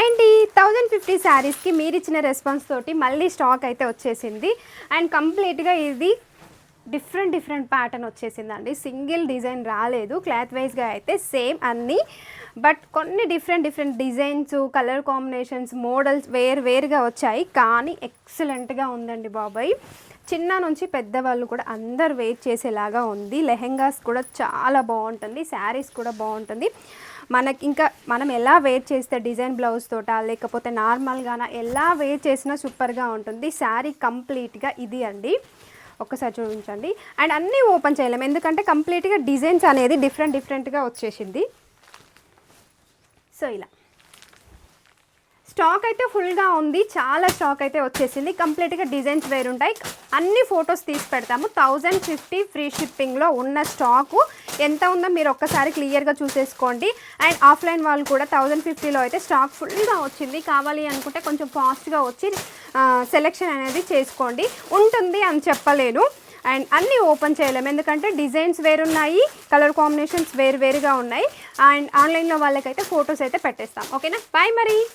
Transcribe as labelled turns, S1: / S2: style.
S1: And ఈ thousand fifty శారీస్కి మీరు ఇచ్చిన రెస్పాన్స్ తోటి మళ్ళీ స్టాక్ అయితే వచ్చేసింది. అండ్ కంప్లీట్గా ఇది డిఫరెంట్ డిఫరెంట్ ప్యాటర్న్ వచ్చేసిందండి. సింగిల్ డిజైన్ రాలేదు. క్లాత్ వైజ్గా అయితే సేమ్ అన్నీ బట్ కొన్ని different different designs colour combinations models వేరు వేరుగా వచ్చాయి. కానీ ఎక్సలెంట్గా ఉందండి బాబాయ్. చిన్న నుంచి పెద్దవాళ్ళు కూడా అందరు వెయిట్ చేసేలాగా ఉంది. లెహెంగాస్ కూడా చాలా బాగుంటుంది. శారీస్ కూడా బాగుంటుంది. మనకి ఇంకా మనం ఎలా వేర్ చేస్తే డిజైన్ బ్లౌజ్ తోట లేకపోతే నార్మల్గాన ఎలా వేర్ చేసినా సూపర్గా ఉంటుంది. శారీ కంప్లీట్గా ఇది అండి. ఒక్కసారి చూపించండి. అండ్ అన్నీ ఓపెన్ చేయలేము. ఎందుకంటే కంప్లీట్గా డిజైన్స్ అనేది డిఫరెంట్ డిఫరెంట్గా వచ్చేసింది. సో ఇలా. స్టాక్ అయితే ఫుల్గా ఉంది. చాలా స్టాక్ అయితే వచ్చేసింది. కంప్లీట్గా డిజైన్స్ వేరుంటాయి అన్ని ఫొటోస్ తీసి పెడతాము. థౌజండ్ ఫిఫ్టీ ఫ్రీ షిప్పింగ్లో ఉన్న స్టాకు. ఎంత ఉందో మీరు ఒక్కసారి క్లియర్గా చూసేసుకోండి. అండ్ ఆఫ్లైన్ వాళ్ళు కూడా థౌజండ్ ఫిఫ్టీలో అయితే స్టాక్ ఫుల్గా వచ్చింది. కావాలి అనుకుంటే కొంచెం ఫాస్ట్గా వచ్చి సెలెక్షన్ అనేది చేసుకోండి. ఉంటుంది అని చెప్పలేను. అండ్ అన్నీ ఓపెన్ చేయలేము. ఎందుకంటే డిజైన్స్ వేరున్నాయి కలర్ కాంబినేషన్స్ వేరు వేరుగా ఉన్నాయి. అండ్ ఆన్లైన్లో వాళ్ళకైతే ఫొటోస్ అయితే పెట్టేస్తాం. ఓకేనా? బాయ్ మరి.